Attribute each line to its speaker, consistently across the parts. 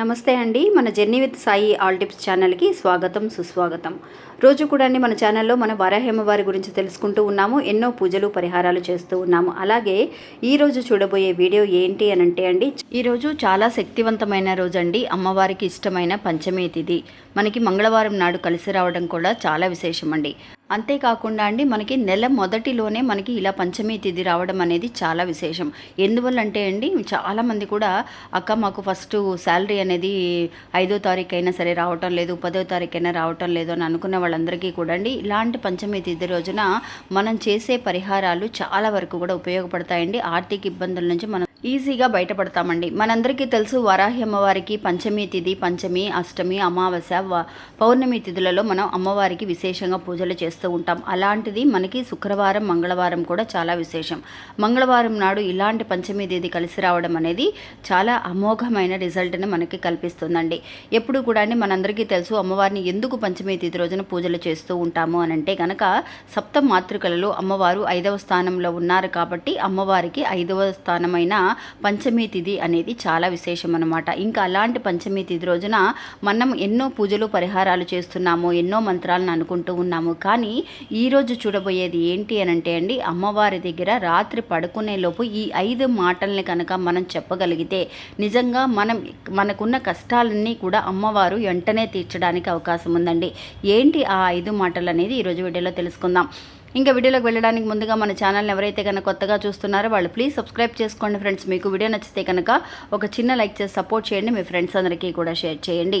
Speaker 1: నమస్తే అండి. మన journey with Sai all tips ఛానల్కి స్వాగతం సుస్వాగతం. రోజు కూడా అండి మన ఛానల్లో మన వారాహేమవారి గురించి తెలుసుకుంటూ ఉన్నాము ఎన్నో పూజలు పరిహారాలు చేస్తూ ఉన్నాము. అలాగే ఈరోజు చూడబోయే వీడియో ఏంటి అని అంటే అండి ఈరోజు చాలా శక్తివంతమైన రోజు అండి. అమ్మవారికి ఇష్టమైన పంచమే తిథి. మనకి మంగళవారం నాడు కలిసి రావడం కూడా చాలా విశేషం అండి. అంతేకాకుండా అండి మనకి నెల మొదటిలోనే మనకి ఇలా పంచమి తిథి రావడం అనేది చాలా విశేషం. ఎందువల్ల అంటే అండి చాలామంది కూడా అక్క మాకు ఫస్ట్ శాలరీ అనేది ఐదో తారీఖు అయినా సరే రావటం లేదు పదో తారీఖు అయినా రావటం లేదు అని అనుకున్న వాళ్ళందరికీ కూడా అండి ఇలాంటి పంచమి తిథి రోజున మనం చేసే పరిహారాలు చాలా వరకు కూడా ఉపయోగపడతాయండి. ఆర్థిక ఇబ్బందుల నుంచి మనం ఈజీగా బయటపడతామండి. మనందరికీ తెలుసు వరాహి అమ్మవారికి పంచమి తిథి పంచమి అష్టమి అమావాస్య పౌర్ణమి తిథులలో మనం అమ్మవారికి విశేషంగా పూజలు చేస్తూ ఉంటాం. అలాంటిది మనకి శుక్రవారం మంగళవారం కూడా చాలా విశేషం. మంగళవారం నాడు ఇలాంటి పంచమి తిథి కలిసి రావడం అనేది చాలా అమోఘమైన రిజల్ట్ని మనకి కల్పిస్తుందండి. ఎప్పుడు కూడా అండి మనందరికీ తెలుసు అమ్మవారిని ఎందుకు పంచమి తిథి రోజున పూజలు చేస్తూ ఉంటాము అని అంటే కనుక సప్త మాతృకలలో అమ్మవారు ఐదవ స్థానంలో ఉన్నారు కాబట్టి అమ్మవారికి ఐదవ స్థానమైన పంచమి తిథి అనేది చాలా విశేషం అనమాట ఇంకా అలాంటి పంచమి తిథి రోజున మనం ఎన్నో పూజలు పరిహారాలు చేస్తున్నాము ఎన్నో మంత్రాలను అనుకుంటూ ఉన్నాము. కానీ ఈరోజు చూడబోయేది ఏంటి అని అంటే అండి అమ్మవారి దగ్గర రాత్రి పడుకునే లోపు ఈ ఐదు మాటల్ని కనుక మనం చెప్పగలిగితే నిజంగా మనం మనకున్న కష్టాలన్నీ కూడా అమ్మవారు వెంటనే తీర్చడానికి అవకాశం ఉందండి. ఏంటి ఆ ఐదు మాటలు అనేది ఈరోజు వీడియోలో తెలుసుకుందాం. ఇంకా వీడియోలోకి వెళ్ళడానికి ముందుగా మన ఛానల్ని ఎవరైతే కనుక కొత్తగా చూస్తున్నారో వాళ్ళు ప్లీజ్ సబ్స్క్రైబ్ చేసుకోండి ఫ్రెండ్స్ మీకు వీడియో నచ్చితే కనుక ఒక చిన్న లైక్ చేసి సపోర్ట్ చేయండి. మీ ఫ్రెండ్స్ అందరికీ కూడా షేర్ చేయండి.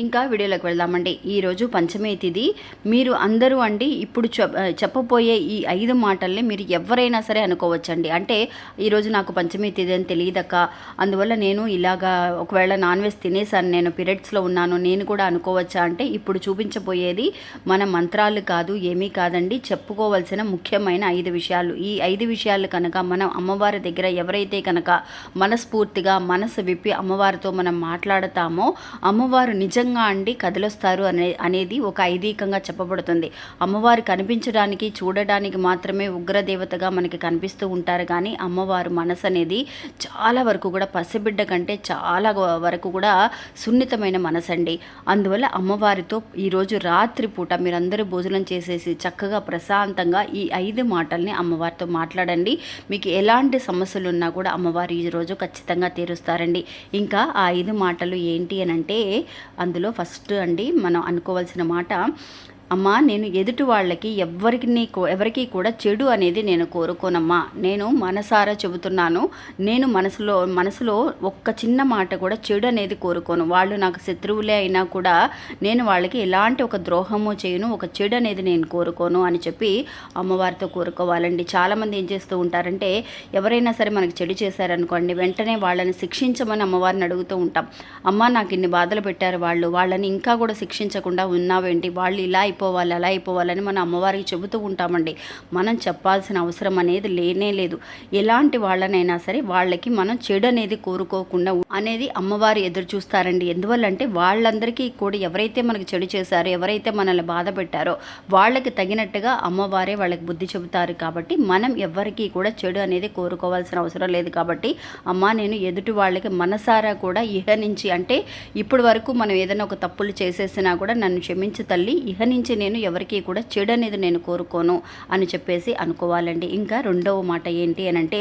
Speaker 1: ఇంకా వీడియోలోకి వెళ్దామండి. ఈరోజు పంచమే తిథి మీరు అందరూ అండి ఇప్పుడు చెప్ చెప్పబోయే ఈ ఐదు మాటల్ని మీరు ఎవరైనా సరే అనుకోవచ్చండి. అంటే ఈరోజు నాకు పంచమే తిథి అని తెలియదక్క. అందువల్ల నేను ఇలాగా ఒకవేళ నాన్ వెజ్ తినేసాను నేను పీరియడ్స్లో ఉన్నాను నేను కూడా అనుకోవచ్చా అంటే ఇప్పుడు చూపించబోయేది మన మంత్రాలు కాదు ఏమీ కాదండి. చెప్పుకోవాల్సిన ముఖ్యమైన ఐదు విషయాలు. ఈ ఐదు విషయాలు కనుక మనం అమ్మవారి దగ్గర ఎవరైతే కనుక మనస్ఫూర్తిగా మనసు విప్పి అమ్మవారితో మనం మాట్లాడతామో అమ్మవారు నిజంగా అండి కదిలొస్తారు అనే అనేది ఒక ఐదీకంగా చెప్పబడుతుంది. అమ్మవారు కనిపించడానికి చూడడానికి మాత్రమే ఉగ్రదేవతగా మనకి కనిపిస్తూ ఉంటారు. కానీ అమ్మవారు మనసు అనేది చాలా వరకు కూడా పసిబిడ్డ కంటే చాలా వరకు కూడా సున్నితమైన మనసు అండి అందువల్ల అమ్మవారితో ఈరోజు రాత్రి పూట మీరందరూ భోజనం చేసేసి చక్కగా ప్రశాంతంగా ఈ ఐదు మాటల్ని అమ్మవారితో మాట్లాడండి. మీకు ఎలాంటి సమస్యలు ఉన్నా కూడా అమ్మవారు ఈరోజు ఖచ్చితంగా తీరుస్తారండి. ఇంకా ఆ ఐదు మాటలు ఏంటి అని అంటే అందులో ఫస్ట్ అండి మనం అనుకోవాల్సిన మాట అమ్మా నేను ఎదుటి వాళ్ళకి ఎవరికి ఎవరికి కూడా చెడు అనేది నేను కోరుకోనమ్మా. నేను మనసారా చెబుతున్నాను. నేను మనసులో మనసులో ఒక్క చిన్న మాట కూడా చెడు అనేది కోరుకోను. వాళ్ళు నాకు శత్రువులే అయినా కూడా నేను వాళ్ళకి ఎలాంటి ఒక ద్రోహము చేయను ఒక చెడు అనేది నేను కోరుకోను అని చెప్పి అమ్మవారితో కోరుకోవాలండి. చాలామంది ఏం చేస్తూ ఉంటారంటే ఎవరైనా సరే మనకి చెడు చేశారనుకోండి వెంటనే వాళ్ళని శిక్షించమని అమ్మవారిని అడుగుతూ ఉంటాం. అమ్మ నాకు ఇన్ని బాధలు పెట్టారు వాళ్ళు. వాళ్ళని ఇంకా కూడా శిక్షించకుండా ఉన్నావేంటి? వాళ్ళు ఇలా అయిపోవాలి అలా అయిపోవాలని మన అమ్మవారికి చెబుతూ ఉంటామండి. మనం చెప్పాల్సిన అవసరం అనేది లేనే లేదు. ఎలాంటి వాళ్ళనైనా సరే వాళ్ళకి మనం చెడు అనేది కోరుకోకుండా అనేది అమ్మవారు ఎదురు చూస్తారండి. ఎందువల్లంటే వాళ్ళందరికీ కూడా ఎవరైతే మనకి చెడు చేశారో ఎవరైతే మనల్ని బాధ పెట్టారో వాళ్ళకి తగినట్టుగా అమ్మవారే వాళ్ళకి బుద్ధి చెబుతారు కాబట్టి మనం ఎవరికీ కూడా చెడు అనేది కోరుకోవాల్సిన అవసరం లేదు కాబట్టి అమ్మ నేను ఎదుటి వాళ్ళకి మనసారా కూడా ఇహ నుంచి అంటే ఇప్పటి వరకు మనం ఏదైనా ఒక తప్పులు చేసేసినా కూడా నన్ను క్షమించు తల్లి ఇహ నుంచి నేను ఎవరికీ కూడా చెడు అనేది నేను కోరుకోను అని చెప్పేసి అనుకోవాలండి. ఇంకా రెండవ మాట ఏంటి అని అంటే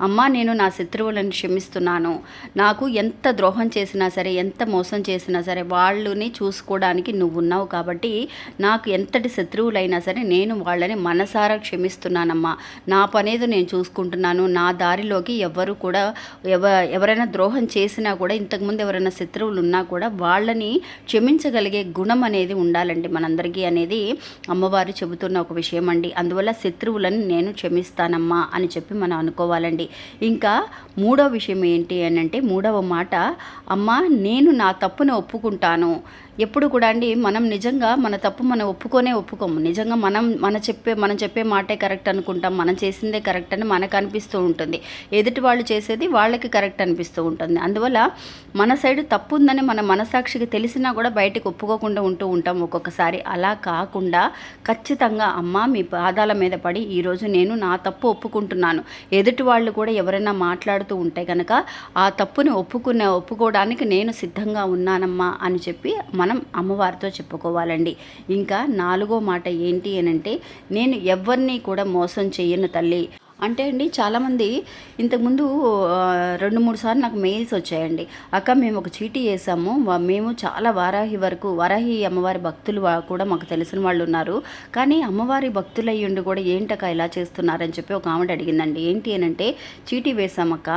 Speaker 1: అమ్మ నేను నా శత్రువులను క్షమిస్తున్నాను. నాకు ఎంత ద్రోహం చేసినా సరే ఎంత మోసం చేసినా సరే వాళ్ళని చూసుకోవడానికి నువ్వు ఉన్నావు కాబట్టి నాకు ఎంతటి శత్రువులైనా సరే నేను వాళ్ళని మనసారా క్షమిస్తున్నానమ్మా. నా పనేదో నేను చూసుకుంటున్నాను. నా దారిలోకి ఎవరు కూడా ఎవ ఎవరైనా ద్రోహం చేసినా కూడా ఇంతకుముందు ఎవరైనా శత్రువులు ఉన్నా కూడా వాళ్ళని క్షమించగలిగే గుణం అనేది ఉండాలండి మనందరికీ. అనేది అమ్మవారు చెబుతున్న ఒక విషయం అండి అందువల్ల శత్రువులను నేను క్షమిస్తానమ్మా అని చెప్పి మనం అనుకోవాలండి. ఇంకా మూడో విషయం ఏంటి అని అంటే మూడవ మాట అమ్మ నేను నా తప్పును ఒప్పుకుంటాను. ఎప్పుడు కూడా అండి మనం నిజంగా మన తప్పు మనం ఒప్పుకొనే ఒప్పుకోము. నిజంగా మనం మన చెప్పే మనం చెప్పే మాటే కరెక్ట్ అనుకుంటాం. మనం చేసిందే కరెక్ట్ అని మనకు అనిపిస్తూ ఉంటుంది. ఎదుటి వాళ్ళు చేసేది వాళ్ళకి కరెక్ట్ అనిపిస్తూ ఉంటుంది. అందువల్ల మన సైడ్ తప్పు ఉందని మన మనసాక్షికి తెలిసినా కూడా బయటకు ఒప్పుకోకుండా ఉంటూ ఉంటాం ఒక్కొక్కసారి. అలా కాకుండా ఖచ్చితంగా అమ్మ మీ పాదాల మీద పడి ఈరోజు నేను నా తప్పు ఒప్పుకుంటున్నాను. ఎదుటి వాళ్ళు కూడా ఎవరైనా మాట్లాడుతూ ఉంటే కనుక ఆ తప్పుని ఒప్పుకునే ఒప్పుకోవడానికి నేను సిద్ధంగా ఉన్నానమ్మా అని చెప్పి మన అమ్మవారితో చెప్పుకోవాలండి. ఇంకా నాలుగో మాట ఏంటి అని అంటే నేను ఎవరిని కూడా మోసం చేయను తల్లి. అంటే అండి చాలామంది ఇంతకుముందు రెండు మూడు సార్లు నాకు మెయిల్స్ వచ్చాయండి. అక్క మేము ఒక చీటీ వేసాము మేము చాలా వారాహి వరకు వారాహి అమ్మవారి భక్తులు కూడా మాకు తెలిసిన వాళ్ళు ఉన్నారు. కానీ అమ్మవారి భక్తులు అయ్యుండి కూడా ఏంటక్క ఇలా చేస్తున్నారని చెప్పి ఒక ఆమె అడిగిందండి. ఏంటి అని అంటే చీటీ వేసామక్క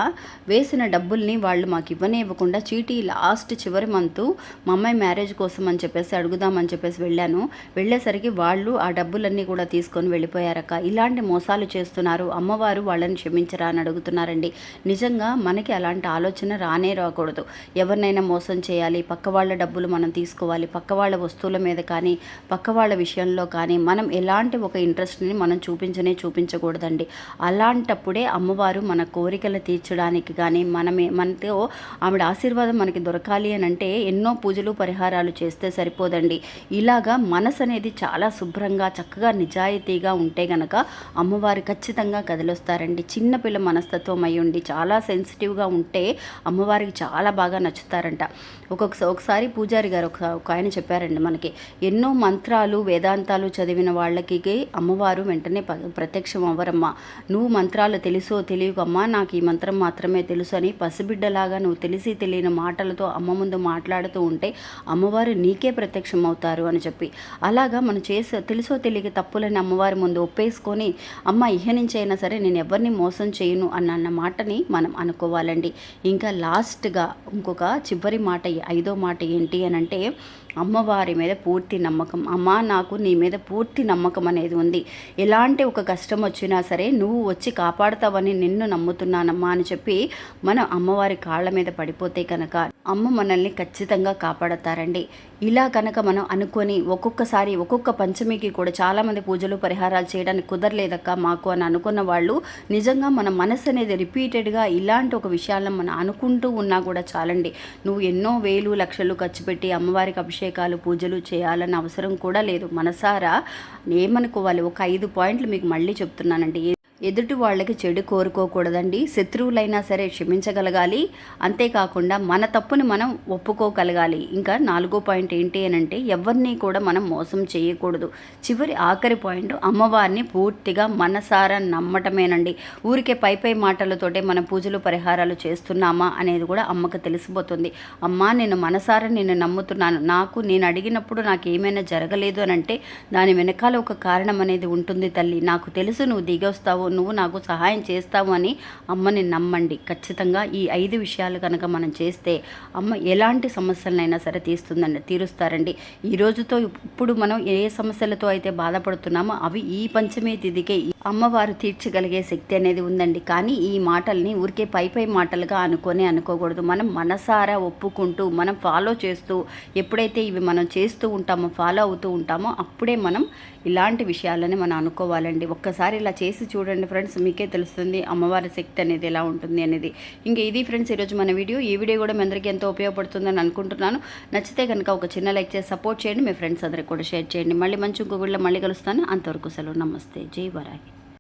Speaker 1: వేసిన డబ్బుల్ని వాళ్ళు మాకు ఇవ్వనే ఇవ్వకుండా చీటీ లాస్ట్ చివరి మంత్ మా అమ్మాయి మ్యారేజ్ కోసం అని చెప్పేసి అడుగుదామని చెప్పేసి వెళ్ళాను. వెళ్ళేసరికి వాళ్ళు ఆ డబ్బులన్నీ కూడా తీసుకొని వెళ్ళిపోయారక్క. ఇలాంటి మోసాలు చేస్తున్నారు. అమ్మవారు వాళ్ళని క్షమించరా అని అడుగుతున్నారండి. నిజంగా మనకి అలాంటి ఆలోచన రానే రాకూడదు. ఎవరినైనా మోసం చేయాలి పక్క వాళ్ళ డబ్బులు మనం తీసుకోవాలి పక్క వాళ్ళ వస్తువుల మీద కానీ పక్క వాళ్ళ విషయంలో కానీ మనం ఎలాంటి ఒక ఇంట్రెస్ట్ని మనం చూపించనే చూపించకూడదండి. అలాంటప్పుడే అమ్మవారు మన కోరికలు తీర్చడానికి కానీ మనమే మనతో ఆవిడ ఆశీర్వాదం మనకి దొరకాలి అని అంటే ఎన్నో పూజలు పరిహారాలు చేస్తే సరిపోదండి. ఇలాగా మనసు అనేది చాలా శుభ్రంగా చక్కగా నిజాయితీగా ఉంటే గనక అమ్మవారు ఖచ్చితంగా కదిలొస్తారండి చిన్నపిల్ల మనస్తత్వం అయి ఉండి చాలా సెన్సిటివ్గా ఉంటే అమ్మవారికి చాలా బాగా నచ్చుతారంట. ఒక్కొక్క ఒకసారి పూజారి గారు ఒక ఒక ఆయన చెప్పారండి మనకి ఎన్నో మంత్రాలు వేదాంతాలు చదివిన వాళ్ళకి అమ్మవారు వెంటనే ప్రత్యక్షం అవ్వరమ్మా. నువ్వు మంత్రాలు తెలుసో తెలియకమ్మా నాకు ఈ మంత్రం మాత్రమే తెలుసు అని పసిబిడ్డలాగా నువ్వు తెలిసి తెలియని మాటలతో అమ్మ ముందు మాట్లాడుతూ ఉంటే అమ్మవారు నీకే ప్రత్యక్షం అవుతారు అని చెప్పి. అలాగా మనం చేసే తెలుసో తెలియక తప్పులని అమ్మవారి ముందు ఒప్పేసుకొని అమ్మ ఇహ నుంచి అయినా సరే నేను ఎవరిని మోసం చేయను అన్న మాటని మనం అనుకోవాలండి. ఇంకా లాస్ట్గా ఇంకొక చివరి మాట ఐదో మాట ఏంటి అని అంటే అమ్మవారి మీద పూర్తి నమ్మకం. అమ్మ నాకు నీ మీద పూర్తి నమ్మకం అనేది ఉంది. ఎలాంటి ఒక కష్టం వచ్చినా సరే నువ్వు వచ్చి కాపాడుతావని నిన్ను నమ్ముతున్నానమ్మా అని చెప్పి మనం అమ్మవారి కాళ్ళ మీద పడిపోతే కనుక అమ్మ మనల్ని ఖచ్చితంగా కాపాడతారండి. ఇలా కనుక మనం అనుకొని ఒక్కొక్కసారి ఒక్కొక్క పంచమికి కూడా చాలామంది పూజలు పరిహారాలు చేయడానికి కుదరలేదక్క మాకు అని అనుకున్న వాళ్ళు నిజంగా మన మనసు అనేది రిపీటెడ్గా ఇలాంటి ఒక విషయాలను మనం అనుకుంటూ ఉన్నా కూడా చాలండి. నువ్వు ఎన్నో వేలు లక్షలు ఖర్చు పెట్టి అమ్మవారికి అభిషేకాలు పూజలు చేయాలన్న అవసరం కూడా లేదు. మనసారా ఏమనుకోవాలి? ఒక ఐదు పాయింట్లు మీకు మళ్ళీ చెప్తున్నానండి. ఎదుటి వాళ్ళకి చెడు కోరుకోకూడదండి. శత్రువులైనా సరే క్షమించగలగాలి. అంతేకాకుండా మన తప్పుని మనం ఒప్పుకోగలగాలి. ఇంకా నాలుగో పాయింట్ ఏంటి అని అంటే ఎవరిని కూడా మనం మోసం చేయకూడదు. చివరి ఆఖరి పాయింట్ అమ్మవారిని పూర్తిగా మనసారా నమ్మటమేనండి. ఊరికే పై పై మాటలతోటే మనం పూజలు పరిహారాలు చేస్తున్నామా అనేది కూడా అమ్మకు తెలిసిపోతుంది. అమ్మా నేను మనసారా నేను నమ్ముతున్నాను. నాకు నేను అడిగినప్పుడు నాకు ఏమైనా జరగలేదు అని అంటే దాని వెనకాల ఒక కారణం అనేది ఉంటుంది తల్లి. నాకు తెలుసు నువ్వు దిగొస్తావు నువ్వు నాకు సహాయం చేస్తావు అని అమ్మని నమ్మండి. ఖచ్చితంగా ఈ ఐదు విషయాలు కనుక మనం చేస్తే అమ్మ ఎలాంటి సమస్యలనైనా సరే తీస్తుందండి తీరుస్తారండి. ఈ రోజుతో ఇప్పుడు మనం ఏ సమస్యలతో అయితే బాధపడుతున్నామో అవి ఈ పంచమే తిదికే అమ్మవారు తీర్చగలిగే శక్తి అనేది ఉందండి. కానీ ఈ మాటల్ని ఊరికే పై పై మాటలుగా అనుకొని అనుకోకూడదు. మనం మనసారా ఒప్పుకుంటూ మనం ఫాలో చేస్తూ ఎప్పుడైతే ఇవి మనం చేస్తూ ఉంటామో ఫాలో అవుతూ ఉంటామో అప్పుడే మనం ఇలాంటి విషయాలని మనం అనుకోవాలండి. ఒక్కసారి ఇలా చేసి చూడండి ఫ్రెండ్స్ మీకే తెలుస్తుంది అమ్మవారి శక్తి అనేది ఎలా ఉంటుంది అనేది. ఇంకా ఇది ఫ్రెండ్స్ ఈరోజు మన వీడియో. ఈ వీడియో కూడా మీ అందరికీ ఎంతో ఉపయోగపడుతుందని అనుకుంటున్నాను. నచ్చితే కనుక ఒక చిన్న లైక్ చేసి సపోర్ట్ చేయండి. మీ ఫ్రెండ్స్ అందరికి కూడా షేర్ చేయండి. మళ్ళీ మంచి ఇంకో మళ్ళీ కలుస్తాను. అంతవరకు సెలవు. నమస్తే. జై వరాగి